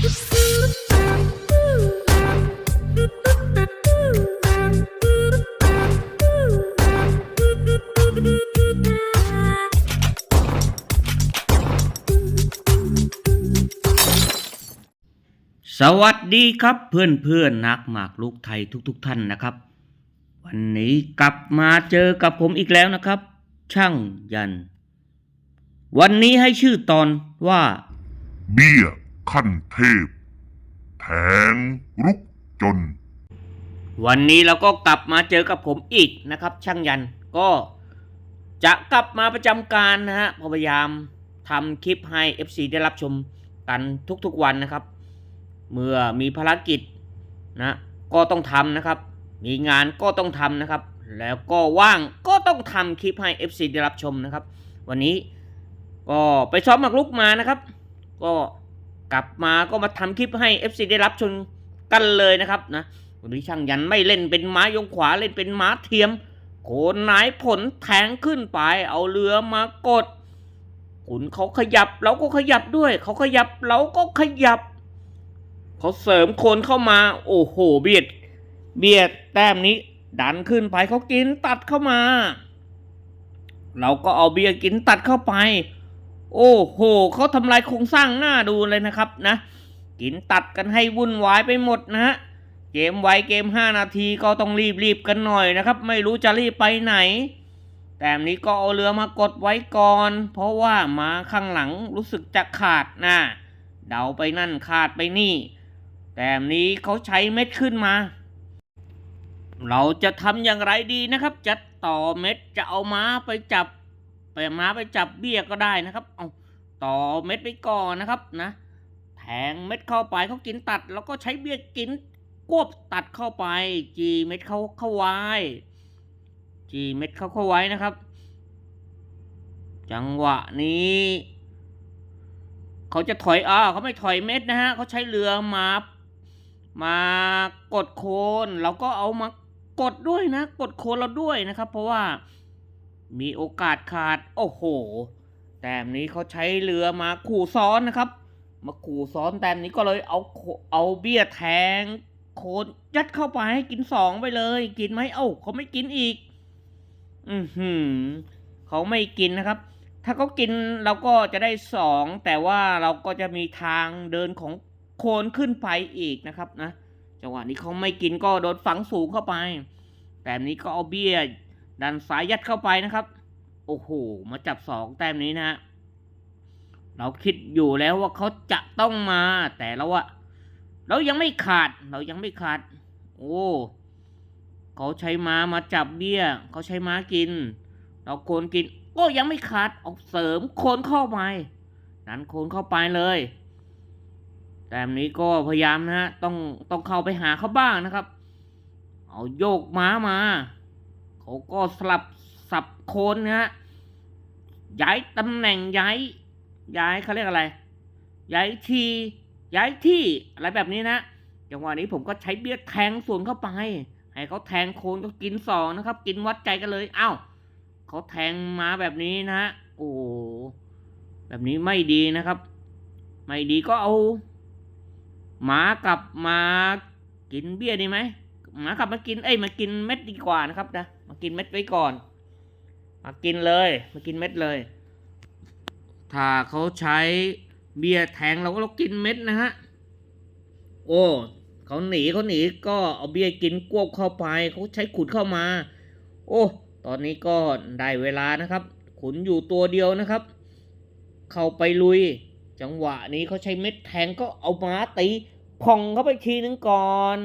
สวัสดีครับเพื่อนเพื่อนนักหมากลูกไทยทุกๆทท่านนะครับ วันนี้กลับมาเจอกับผมอีกแล้วนะครับ ช่างยัน วันนี้ให้ชื่อตอนว่า เบี้ย ขั้นเทพ แทงรุกจน วันนี้เราก็กลับมาเจอกับผมอีกนะครับ ช่างยันก็จะกลับมาประจำการนะฮะพยายามทำคลิปให้ FC ได้รับชมกันทุกๆวันนะครับ เมื่อมีภารกิจนะก็ต้องทำนะครับ มีงานก็ต้องทำนะครับ แล้วก็ว่างก็ต้องทำคลิปให้ FC ได้รับชมนะครับ วันนี้ก็ไปซ้อมหมากรุกมานะครับ ก็ กลับมาก็มาทำคลิปให้ FC ได้รับชมกันเลยนะครับนะวันนี้ช่างยันไม่เล่นเป็นม้ายงขวาเล่นเป็นม้าเทียม โคนนายผลแทงขึ้นไป เอาเรือมากด ขุนเขาขยับเราก็ขยับด้วย เขาขยับเราก็ขยับ เขาเสริมโคนเข้ามา โอ้โหเบียด เบียดแต้มนี้ ดันขึ้นไปเขากินตัดเข้ามา เราก็เอาเบียร์กินตัดเข้าไป โอ้โหเขาทำลายโครงสร้างหน้าดูเลยนะครับนะ กินตัดกันให้วุ่นวายไปหมดนะฮะเกมไวเกม 5 นาทีก็ต้องรีบรีบๆกันหน่อยนะครับ ไม่รู้จะรีบไปไหน แต่นี้ก็เอาเรือมากดไว้ก่อน เพราะว่ามาข้างหลังรู้สึกจะขาดนะเดาไปนั่นขาดไปนี่ แต่นี้เขาใช้เม็ดขึ้นมา เราจะทำอย่างไรดีนะครับ จะต่อเม็ดจะเอาม้าไปจับ ไปม้าไปจับเบี้ยก็ได้นะครับ เอาต่อเม็ดไปก่อนนะครับนะแทงเม็ดเข้าไปเขากินตัด แล้วก็ใช้เบี้ยกินกวบตัดเข้าไป จีเม็ดเข้าเข้าไว้ จีเม็ดเข้าเข้าไว้นะครับ จังหวะนี้เขาจะถอยอ่าเขาไม่ถอยเม็ดนะฮะเขาใช้เรือมามากดโคนเราก็เอามากดด้วยนะ กดโคนเราด้วยนะครับ เพราะว่า มีโอกาสขาด โอ้โห แต้มนี้เขาใช้เรือมาขู่ซ้อนนะครับ มาขู่ซ้อนแต้มนี้ก็เลยเอาเอาเบี้ยแทงโคนยัดเข้าไปให้กินสองไปเลย กินไหมเอ้าเขาไม่กินอีก อือหือเขาไม่กินนะครับ ถ้าเขากินเราก็จะได้สองแต่ว่าเราก็จะมีทางเดินของโคนขึ้นไปอีกนะครับนะจังหวะนี้เขาไม่กินก็โดนฝังสูงเข้าไป แต่นี้ก็เอาเบี้ย ดันสายยัดเข้าไปนะครับ โอ้โห มาจับสองแต้มนี้นะฮะ เราคิดอยู่แล้วว่าเขาจะต้องมา แต่เราอะเรายังไม่ขาด เรายังไม่ขาด โอ้ เขาใช้ม้ามาจับเบี้ย เขาใช้ม้ากิน เราโคนกิน ก็ยังไม่ขาด เอาเสริมโคนเข้าไปดันโคนเข้าไปเลยแต้มนี้ก็พยายามนะฮะ ต้องต้องเข้าไปหาเขาบ้างนะครับ เอาโยกม้ามา เขาก็สลับสับโคนนะฮะย้ายตำแหน่งย้าย ย้ายเขาเรียกอะไร ย้ายทีย้ายที่อะไรแบบนี้นะจังหวะนี้ผมก็ใช้เบี้ยแทงสวนเข้าไป ให้เขาแทงโคนก็กินสองนะครับ กินวัดใจกันเลยอ้าวเขาแทงมาแบบนี้นะฮะโอ้แบบนี้ไม่ดีนะครับ ไม่ดีก็เอาหมากลับมากินเบี้ยดีไหมหมากลับมากินเอ้ยมากินเม็ดดีกว่านะครับนะ มากินเม็ดไว้ก่อน มากินเลย มากินเม็ดเลย ถ้าเขาใช้เบียร์แทงเราก็เรากินเม็ดนะฮะ โอ้เขาหนีเขาหนีก็เอาเบียร์กินกวบเข้าไปเขาใช้ขุนเข้ามา โอ้ตอนนี้ก็ได้เวลานะครับ ขุนอยู่ตัวเดียวนะครับ เข้าไปลุย จังหวะนี้เขาใช้เม็ดแทงก็เอาม้าตีพองเข้าไปทีนึงก่อน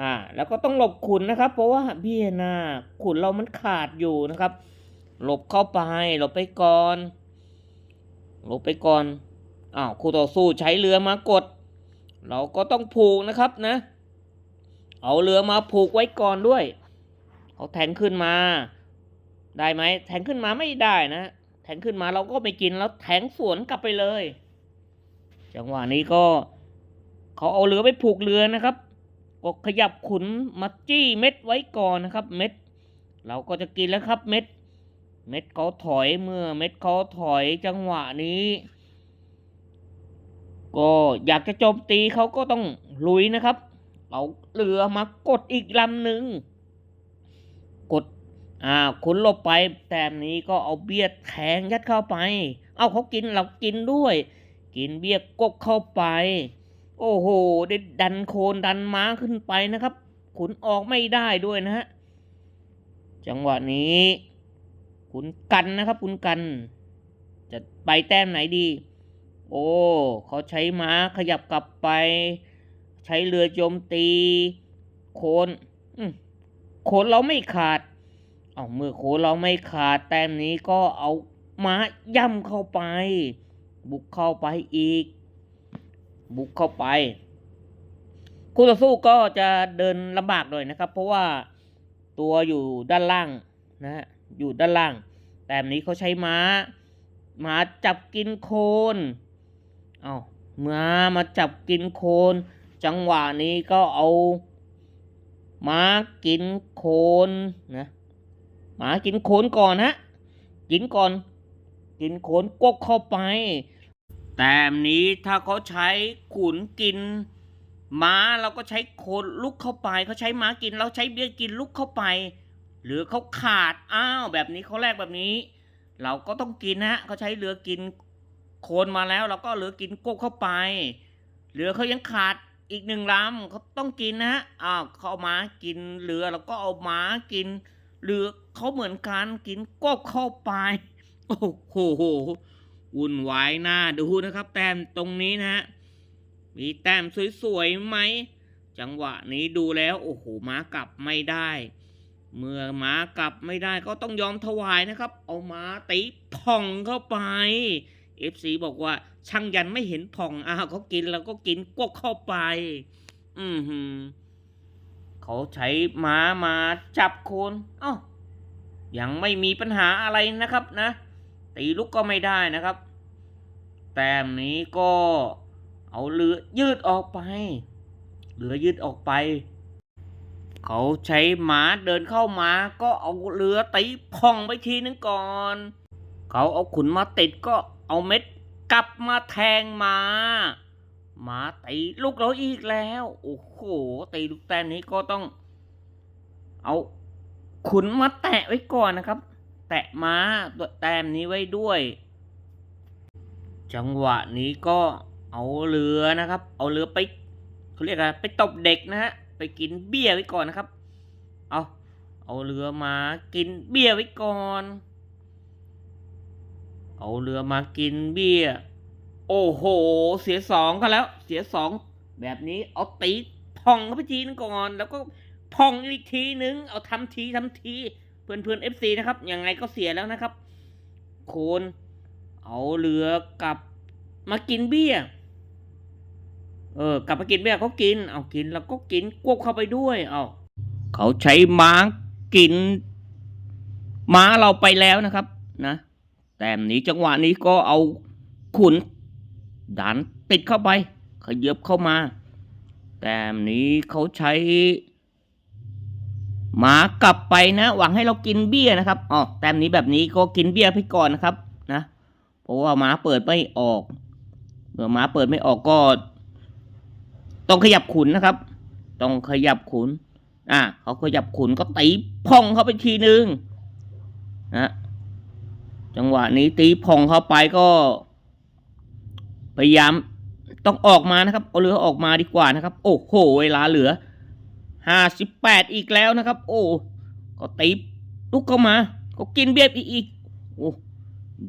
อ่าแล้วก็ต้องหลบขุนนะครับ เพราะว่าเบี้ยหน้าขุนเรามันขาดอยู่นะครับ หลบเข้าไปหลบไปก่อน หลบไปก่อนอ้าวคู่ต่อสู้ใช้เรือมากด เราก็ต้องผูกนะครับนะ เอาเรือมาผูกไว้ก่อนด้วยเขาแทงขึ้นมา ได้ไหมแทงขึ้นมาไม่ได้นะแทงขึ้นมาเราก็ไม่กินแล้วแทงสวนกลับไปเลย จังหวะนี้ก็เขาเอาเรือไปผูกเรือนะครับ ก็ขยับขุนมาจี้เม็ดไว้ก่อนนะครับ เม็ด เราก็จะกินแล้วครับเม็ด เม็ดเขาถอยเมื่อเม็ดเขาถอยจังหวะนี้ ก็อยากจะโจมตีเขาก็ต้องลุยนะครับ เอาเรือมากดอีกลำหนึ่งกดอ่าคุณลบไปแต้มนี้ก็เอาเบียดแทงยัดเข้าไป เอาเขากินเรากินด้วย กินเบียดกบเข้าไป โอ้โหได้ดันโคนดันม้าขึ้นไปนะครับ ขุนออกไม่ได้ด้วยนะฮะ จังหวะนี้ ขุนกันนะครับ ขุนกัน จะไปแต้มไหนดี โอ้เขาใช้ม้าขยับกลับไป ใช้เรือโจมตี โคนโคนเราไม่ขาด เอาเมื่อโคนเราไม่ขาด แต้มนี้ก็เอาม้าย่ำเข้าไป บุกเข้าไปอีก บุกเข้าไป คู่ต่อสู้ก็จะเดินลำบากหน่อยนะครับ เพราะว่าตัวอยู่ด้านล่างนะฮะอยู่ด้านล่าง แต่นี้เขาใช้ม้าม้าจับกินโคนเอาม้ามาจับกินโคน จังหวะนี้ก็เอาม้ากินโคนนะหมากินโคนก่อนฮะกินก่อน กินโคนกกเข้าไป แต่มนี้ถ้าเขาใช้ขุนกิน ม้าเราก็ใช้โคนลุกเข้าไปเขาใช้ม้ากินเราใช้เบี้ยกินลุกเข้าไป หรือเขาขาดอ้าวแบบนี้เขาแลกแบบนี้ เราก็ต้องกินนะเขาใช้เรือกินโคนมาแล้วเราก็เรือกินกกเข้าไปเรือเขายังขาดอีกหนึ่งลำเขาต้องกินนะอ้าวเขาเอาม้ากินเรือเราก็เอาม้ากิน เรือเขาเหมือนกันกินกกเข้าไป โอ้โห วุ่นวายหน้าดูนะครับ แต้มตรงนี้นะฮะมีแต้มสวยๆไหม จังหวะนี้ดูแล้วโอ้โหม้ากลับไม่ได้ เมื่อม้ากลับไม่ได้ก็ต้องยอมถวายนะครับ เอาม้าตีผ่องเข้าไป FC บอกว่าช่างยันไม่เห็นผ่องอ้าวเขากินแล้วก็กินกวกเข้าไป อือหือเขาใช้ม้ามาจับโคนอ้ายังไม่มีปัญหาอะไรนะครับนะ ตีลุกก็ไม่ได้นะครับ แต้มนี้ก็เอาเรือยืดออกไปเรือยืดออกไป เขาใช้หมาเดินเข้ามา ก็เอาเรือตีพองไปทีนึงก่อน เขาเอาขุนมาติดก็เอาเม็ดกลับมาแทงมาหมาตีลูกเราอีกแล้ว โอ้โหตีลูกแต้มนี้ก็ต้อง เอาขุนมาแตะไว้ก่อนนะครับ แตะม้าตัวแต้มนี้ไว้ด้วย จังหวะนี้ก็เอาเรือนะครับ เอาเรือไปเขาเรียกอะไรไปตบเด็กนะฮะไปกินเบี้ยไว้ก่อนนะครับ เอาเอาเรือมากินเบี้ยไว้ก่อน เอาเรือมากินเบี้ย โอ้โห เสียสองก็แล้ว เสียสองแบบนี้เอาตีพองเข้าไปทีนึงก่อน แล้วก็พองอีกทีนึง เอาทำทีทำที เพื่อนเพื่อนเอฟซีนะครับยังไงก็เสียแล้วนะครับ โคนเอาเรือกลับมากินเบี้ย เออกลับมากินเบี้ยเขากิน เอากินแล้วก็กินกวบเข้าไปด้วย เอาเขาใช้ม้ากิน ม้าเราไปแล้วนะครับ นะแต่มนี้จังหวะนี้ก็เอาขุนดันติดเข้าไปขยับเข้ามา แต่มนี้เขาใช้ หมากลับไปนะ หวังให้เรากินเบี้ยนะครับอ๋อแต้มนี้แบบนี้ก็กินเบี้ยไปก่อนนะครับ นะเพราะว่าหมาเปิดไม่ออกเมื่อหมาเปิดไม่ออกก็ ต้องขยับขุนนะครับ ต้องขยับขุน อะเขาขยับขุนก็ตีพองเข้าไปทีนึงนะจังหวะนี้ตีพองเข้าไปก็ พยายามต้องออกมานะครับ เอาเรือออกมาดีกว่านะครับ โอ้โห เวลาเหลือ ห้าสิบแปดอีกแล้วนะครับ โอ้ ก็ตีลุกเข้ามา ก็กินเบียร์อีก โอ้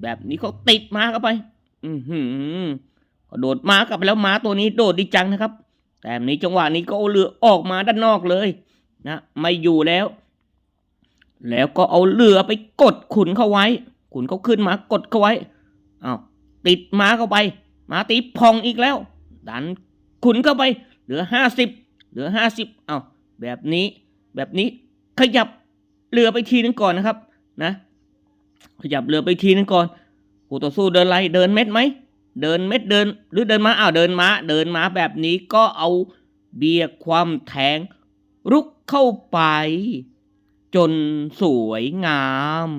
แบบนี้เขาติดมาเข้าไป อือหือก็โดดมากลับไปแล้วม้าตัวนี้โดดดีจังนะครับ แต่นี้จังหวะนี้ก็เอาเรือออกมาด้านนอกเลย นะ ไม่อยู่แล้ว แล้วก็เอาเรือไปกดขุนเข้าไว้ ขุนเขาขึ้นมากดเข้าไว้อ้าวติดม้าเข้าไป ม้าตีพองอีกแล้ว ดันขุนเข้าไป เหลือห้าสิบเหลือห้าสิบอ้าว แบบนี้ แบบนี้ขยับเรือไปทีนึงก่อนนะครับ นะ ขยับเรือไปทีนึงก่อนคู่ต่อสู้เดินไรเดินเม็ดไหมเดินเม็ดเดินหรือเดินมาอ้าวเดินมาเดินมาแบบนี้ก็เอาเบียร์ความแทงรุกเข้าไป จนสวยงาม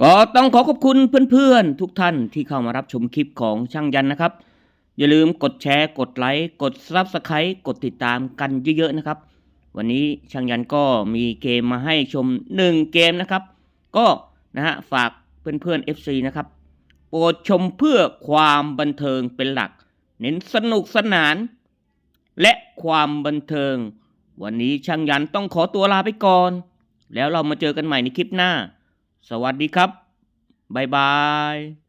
ก็ต้องขอขอบคุณเพื่อนๆ ทุกท่านที่เข้ามารับชมคลิปของช่างยันนะครับ อย่าลืมกดแชร์ กดไลค์ กด Subscribe กดติดตามกันเยอะๆนะครับ วันนี้ช่างยันก็มีเกมมาให้ชม 1 เกมนะครับ ก็นะฮะฝากเพื่อนๆ FC นะครับ โปรดชมเพื่อความบันเทิงเป็นหลัก เน้นสนุกสนาน และความบันเทิง วันนี้ช่างยันต้องขอตัวลาไปก่อน แล้วเรามาเจอกันใหม่ในคลิปหน้า สวัสดีครับ บ๊ายบาย